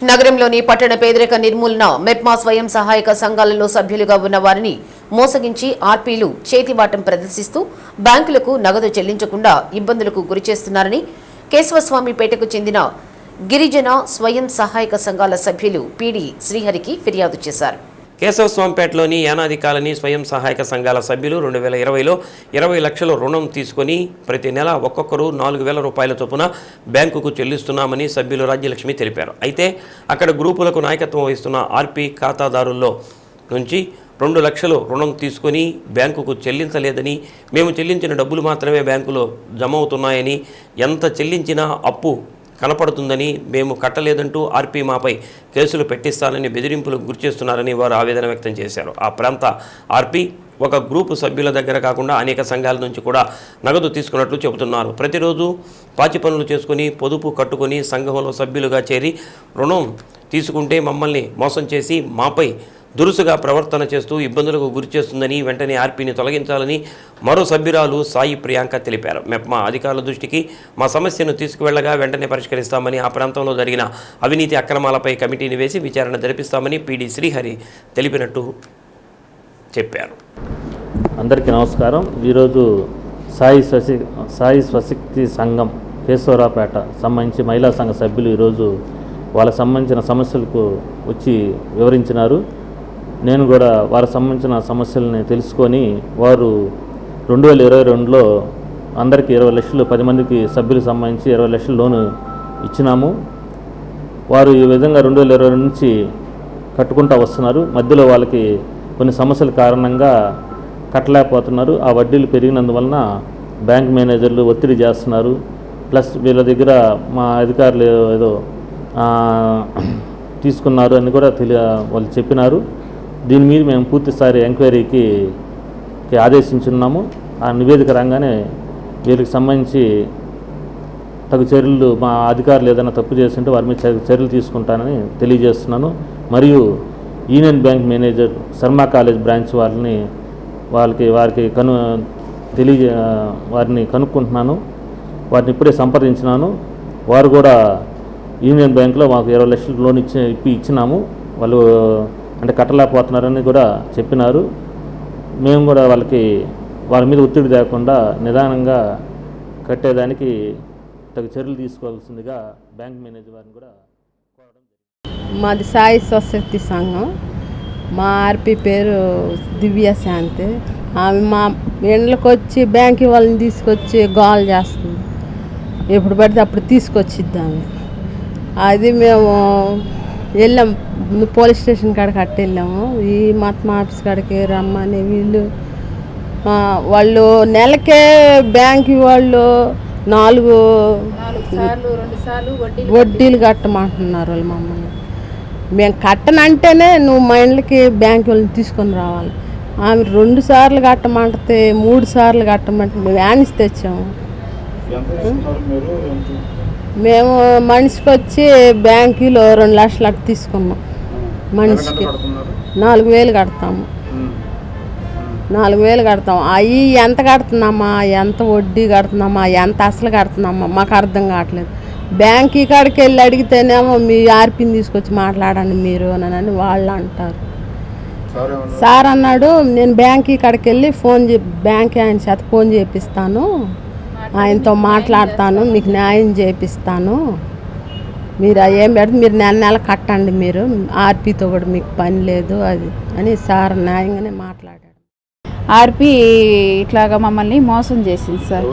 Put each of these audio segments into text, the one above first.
నగరంలోని పట్టణ పేదరిక నిర్మూలన మెప్మా స్వయం సహాయక సంఘాలలో సభ్యులుగా ఉన్న వారిని మోసగించి ఆర్పీలు చేతివాటం ప్రదర్శిస్తూ బ్యాంకులకు నగదు చెల్లించకుండా ఇబ్బందులకు గురిచేస్తున్నారని కేశవస్వామిపేటకు చెందిన గిరిజన స్వయం సహాయక సంఘాల సభ్యులు పీడి శ్రీహరికి ఫిర్యాదు చేశారు. కేశవస్వామిపేటలోని యానాది కాలనీ స్వయం సహాయక సంఘాల సభ్యులు రెండు వేల ఇరవైలో ఇరవై లక్షల రుణం తీసుకొని ప్రతి నెల ఒక్కొక్కరు నాలుగు వేల రూపాయల చొప్పున బ్యాంకుకు చెల్లిస్తున్నామని సభ్యులు రాజ్యలక్ష్మి తెలిపారు. అయితే అక్కడ గ్రూపులకు నాయకత్వం వహిస్తున్న ఆర్పీ ఖాతాదారుల్లో నుంచి రెండు లక్షలు రుణం తీసుకొని బ్యాంకుకు చెల్లించలేదని మేము చెల్లించిన డబ్బులు మాత్రమే బ్యాంకులో జమ అవుతున్నాయని ఎంత చెల్లించినా అప్పు కనపడుతుందని మేము కట్టలేదంటూ ఆర్పీ మాపై కేసులు పెట్టిస్తానని బెదిరింపులకు గురిచేస్తున్నారని వారు ఆవేదన వ్యక్తం చేశారు. ఆ ప్రాంత ఆర్పీ ఒక గ్రూపు సభ్యుల దగ్గర కాకుండా అనేక సంఘాల నుంచి కూడా నగదు తీసుకున్నట్లు చెబుతున్నారు. ప్రతిరోజు పాచి పనులు చేసుకుని పొదుపు కట్టుకొని సంఘంలో సభ్యులుగా చేరి రుణం తీసుకుంటే మమ్మల్ని మోసం చేసి మాపై దురుసుగా ప్రవర్తన చేస్తూ ఇబ్బందులకు గురిచేస్తుందని వెంటనే ఆర్పీని తొలగించాలని మరో సభ్యురాలు సాయి ప్రియాంక తెలిపారు. మెప్మా అధికారుల దృష్టికి మా సమస్యను తీసుకువెళ్ళగా వెంటనే పరిష్కరిస్తామని ఆ ప్రాంతంలో జరిగిన అవినీతి అక్రమాలపై కమిటీని వేసి విచారణ జరిపిస్తామని పీడీ శ్రీహరి తెలిపినట్టు చెప్పారు. అందరికీ నమస్కారం. ఈరోజు సాయి స్వశి సాయి స్వశక్తి సంఘం కేశవరాపేట సంబంధించి మహిళా సంఘ సభ్యులు ఈరోజు వాళ్ళకు సంబంధించిన సమస్యలకు వచ్చి వివరించినారు. నేను కూడా వారికి సంబంధించిన సమస్యలని తెలుసుకొని వారు రెండు వేల ఇరవై రెండులో అందరికీ ఇరవై లక్షలు పది మందికి సభ్యులకు సంబంధించి ఇరవై లక్షలు లోను ఇచ్చినాము. వారు ఈ విధంగా రెండు వేల ఇరవై నుంచి కట్టుకుంటూ వస్తున్నారు. మధ్యలో వాళ్ళకి కొన్ని సమస్యల కారణంగా కట్టలేకపోతున్నారు. ఆ వడ్డీలు పెరిగినందువలన బ్యాంక్ మేనేజర్లు ఒత్తిడి చేస్తున్నారు. ప్లస్ వీళ్ళ దగ్గర మా అధికారులు ఏదో తీసుకున్నారు అని కూడా తెలియ వాళ్ళు చెప్పినారు. దీని మీద మేము పూర్తిస్థాయి ఎంక్వైరీకి ఆదేశించున్నాము. ఆ నివేదిక రాగానే వీళ్ళకి సంబంధించి తగు చర్యలు మా అధికారులు ఏదైనా తప్పు చేస్తుంటే వారి మీద చర్యలు తీసుకుంటానని తెలియజేస్తున్నాను. మరియు union bank manager Sharma college branch వారిని వాళ్ళకి వారికి కను తెలియజే వారిని కనుక్కుంటున్నాను. వారిని ఇప్పుడే సంప్రదించినాను. వారు కూడా యూనియన్ బ్యాంక్లో మాకు ఇరవై లక్షలు లోన్ ఇచ్చి ఇప్పి ఇచ్చినాము. వాళ్ళు అంటే కట్టలేకపోతున్నారని కూడా చెప్పినారు. మేము కూడా వాళ్ళకి వాళ్ళ మీద ఒత్తిడి లేకుండా నిదానంగా కట్టేదానికి తగు చర్యలు తీసుకోవాల్సిందిగా బ్యాంక్ మేనేజర్ వారిని కూడా మాది సాయి స్వశక్తి సంఘం. మా ఆర్పి పేరు దివ్య శాంతి. ఆమె మా ఇండ్లకు వచ్చి బ్యాంక్ వాళ్ళని తీసుకొచ్చి గోల్ చేస్తుంది. ఎప్పుడు పడితే అప్పుడు తీసుకొచ్చిద్దాము అది మేము వెళ్ళాం. పోలీస్ స్టేషన్ కాడికి అట్ట వెళ్ళాము ఈ మత్ ఆఫీస్ కాడికి రమ్మని వీళ్ళు వాళ్ళు నెలకే బ్యాంక్ వాళ్ళు నాలుగు వడ్డీలు కట్టమంటున్నారు వాళ్ళు మమ్మల్ని. మేము కట్టనంటేనే నువ్వు మా ఇండ్లకి బ్యాంక్ వాళ్ళని తీసుకొని రావాలి. ఆమె రెండు సార్లు కట్టమంటే మూడు సార్లు కట్టమంటే మేము యానిస్ తెచ్చాము. మేము మనిషికి వచ్చి బ్యాంకులో రెండు లక్షలు అట్ట తీసుకున్నాం. మనిషికి. నాలుగు వేలు కడతాము. నాలుగు వేలు కడతాం అవి ఎంత కడుతున్నామా? ఎంత వడ్డీ కడుతున్నామా? ఎంత అసలు కడుతున్నామా? మాకు అర్థం కావట్లేదు. బ్యాంక్ కాడికి వెళ్ళి అడిగితేనేమో మీ ఆర్పిని తీసుకొచ్చి మాట్లాడండి మీరు అని వాళ్ళు అంటారు. సార్ అన్నాడు నేను బ్యాంక్ కాడికి వెళ్ళి ఫోన్ చే బ్యాంక్ ఆయన చేత ఫోన్ చేపిస్తాను. ఆయనతో మాట్లాడతాను మీకు న్యాయం చేపిస్తాను. మీరు అవి ఏం పెడితే మీరు నెల నెల కట్టండి మీరు ఆర్పీతో కూడా మీకు పని లేదు అది అని సార్ న్యాయంగానే మాట్లాడాడు. ఆర్పి ఇట్లాగా మమ్మల్ని మోసం చేసింది సార్.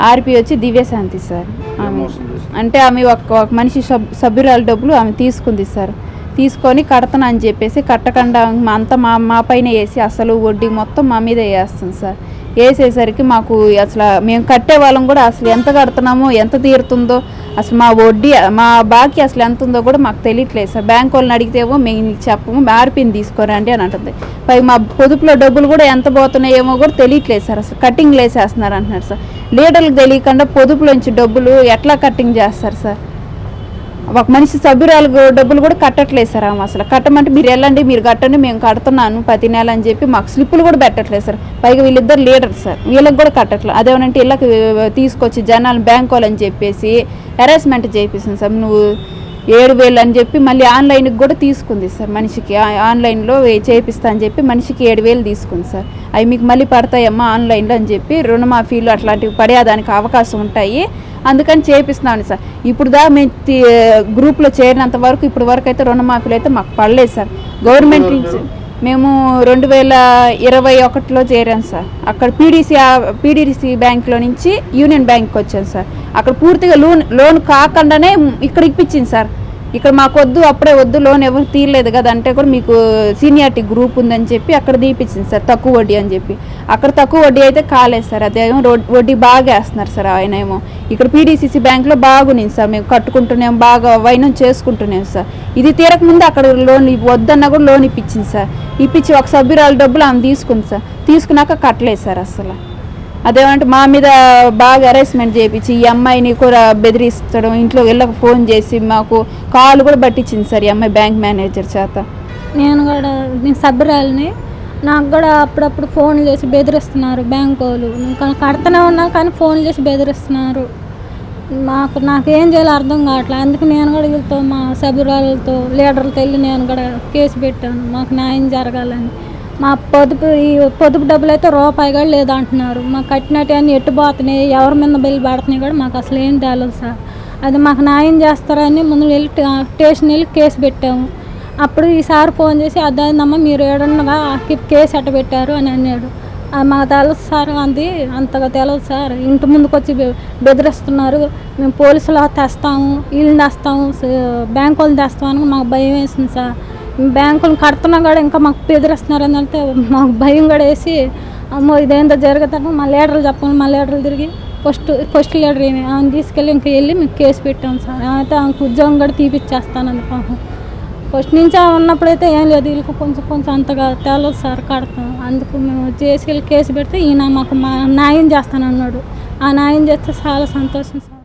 ఆర్పి వచ్చి దివ్యశాంతి సార్. ఆమె అంటే ఆమె ఒక ఒక మనిషి సబ్ సభ్యురాలు డబ్బులు ఆమె తీసుకుంది సార్. తీసుకొని కడతాను అని చెప్పేసి కట్టకుండా మా- అంతా మా మా పైన వేసి అసలు వడ్డీ మొత్తం మా మీద వేస్తుంది సార్. వేసేసరికి మాకు అసలు మేము కట్టే వాళ్ళం కూడా అసలు ఎంత కడుతున్నామో ఎంత తీరుతుందో అసలు మా వడ్డీ మా బాకీ అసలు ఎంత ఉందో కూడా మాకు తెలియట్లేదు సార్. బ్యాంక్ వాళ్ళని అడిగితేమో మేము నీకు చెప్పము ఆర్పిని తీసుకోరండి అని అంటుంది. పై మా పొదుపులో డబ్బులు కూడా ఎంత పోతున్నాయేమో కూడా తెలియట్లేదు సార్. అసలు కటింగ్ వేసేస్తున్నారు అంటున్నారు సార్. లీడర్లకు తెలియకుండా పొదుపులోంచి డబ్బులు ఎట్లా కటింగ్ చేస్తారు సార్? ఒక మనిషి సభ్యురాలు డబ్బులు కూడా కట్టట్లేదు సార్ ఆమె అసలు. కట్టమంటే మీరు వెళ్ళండి మీరు కట్టండి మేము కడుతున్నాను ప్రతి నెల అని చెప్పి మాకు స్లిప్పులు కూడా పెట్టట్లేదు సార్. పైగా వీళ్ళిద్దరు లీడర్ సార్. వీళ్ళకి కూడా కట్టట్లేదు అదేమనంటే వీళ్ళకి తీసుకొచ్చి జనాలు బ్యాంక్ వాళ్ళని చెప్పేసి హెరాస్మెంట్ చేపిస్తుంది సార్. నువ్వు ఏడు వేలు అని చెప్పి మళ్ళీ ఆన్లైన్కి కూడా తీసుకుంది సార్ మనిషికి. ఆన్లైన్లో చేపిస్తా అని చెప్పి మనిషికి ఏడు వేలు తీసుకుంది సార్. అవి మీకు మళ్ళీ పడతాయమ్మా ఆన్లైన్లో అని చెప్పి రుణమాఫీలు అట్లాంటివి పడేదానికి అవకాశం ఉంటాయి. అందుకని చేపిస్తున్నాను సార్. ఇప్పుడు దా మేము గ్రూప్లో చేరినంత వరకు ఇప్పుడు వరకు అయితే రుణమాఫీలు అయితే మాకు పడలేదు సార్. గవర్నమెంట్ నుంచి మేము రెండు వేల ఇరవై ఒకటిలో చేరాం సార్. అక్కడ పీడీసీ పీడీసీ బ్యాంక్లో నుంచి యూనియన్ బ్యాంక్కి వచ్చాను సార్. అక్కడ పూర్తిగా లోన్ లోన్ కాకుండానే ఇక్కడ ఇప్పించింది సార్. ఇక్కడ మాకు వద్దు అప్పుడే వద్దు లోన్ ఎవరు తీరలేదు కదా అంటే కూడా మీకు సీనియారిటీ గ్రూప్ ఉందని చెప్పి అక్కడ తీపిచ్చింది సార్ తక్కువ వడ్డీ అని చెప్పి. అక్కడ తక్కువ వడ్డీ అయితే కాలేదు సార్ అదేమో వడ్డీ బాగా వేస్తున్నారు సార్ ఆయన ఏమో. ఇక్కడ పీడీసీసీ బ్యాంక్లో బాగుంది సార్ మేము కట్టుకుంటున్నాం బాగా వైనం చేసుకుంటున్నాం సార్. ఇది తీరక ముందు అక్కడ లోన్ వద్దన్నా కూడా లోన్ ఇప్పించింది సార్. ఇప్పించి ఒక సభ్యురాలు డబ్బులు ఆమె తీసుకుంది సార్. తీసుకున్నాక కట్టలేదు సార్ అసలు అదేమంటే మా మీద బాగా అరేస్మెంట్ చేయించి ఈ అమ్మాయిని కూడా బెదిరిస్తడం. ఇంట్లో వెళ్ళక ఫోన్ చేసి మాకు కాల్ కూడా పట్టించింది సార్ ఈ అమ్మాయి బ్యాంక్ మేనేజర్ చేత. నేను కూడా నేను సభ్యురాలని. నాకు కూడా అప్పుడప్పుడు ఫోన్ చేసి బెదిరిస్తున్నారు బ్యాంక్ వాళ్ళు. కడుతూనే ఉన్నా కానీ ఫోన్ చేసి బెదిరిస్తున్నారు. మాకు నాకేం చేయాలో అర్థం కావట్లేదు అందుకే నేను కూడా వీళ్ళతో మా సభ్యురాలతో లీడర్లతో వెళ్ళి నేను కూడా కేసు పెట్టాను. మాకు న్యాయం జరగాలని. మా పొదుపు ఈ పొదుపు డబ్బులు అయితే రూపాయి కూడా లేదంటున్నారు. మాకు కట్టినట్టు అన్నీ ఎట్టుపోతున్నాయి ఎవరి మీద బిల్లు పడుతున్నాయి కూడా మాకు అసలు ఏం తెలియదు సార్. అది మాకు న్యాయం చేస్తారని ముందు వెళ్ళి స్టేషన్ వెళ్ళి కేసు పెట్టాము. అప్పుడు ఈసారి ఫోన్ చేసి అదేందమ్మా మీరు ఏడన్నగా కేసు ఎట్ట పెట్టారు అని అన్నాడు. అది మాకు తెలుసు సార్ అంది. అంతగా తెలియదు సార్. ఇంటి ముందుకు వచ్చి బెదిరిస్తున్నారు. మేము పోలీసులు తెస్తాము వీళ్ళని తెస్తాము బ్యాంకు బ్యాంకు వాళ్ళని తెస్తామని మాకు భయం వేసింది సార్. బ్యాంకులు కడుతున్నా కూడా ఇంకా మాకు బెదిరిస్తున్నారు. అని అంటే మాకు భయం కూడా వేసి అమ్మో ఇదేందో జరుగుతాను మా లీడర్లు చెప్పండి మా లీడర్లు తిరిగి ఫస్ట్ ఫస్ట్ లీడర్ ఏమి ఆమె తీసుకెళ్ళి ఇంకా వెళ్ళి మీకు కేసు పెట్టాం సార్. అయితే ఆమెకు ఉద్యోగం కూడా తీపిచ్చేస్తానని పాపం. ఫస్ట్ నుంచి ఉన్నప్పుడైతే ఏం లేదు. వీళ్ళకి కొంచెం కొంచెం అంతగా తేలదు సార్ కడతాం. అందుకు మేము చేసుకెళ్ళి కేసు పెడితే ఈయన మాకు మా న్యాయం చేస్తానన్నాడు. ఆ న్యాయం చేస్తే చాలా సంతోషం సార్.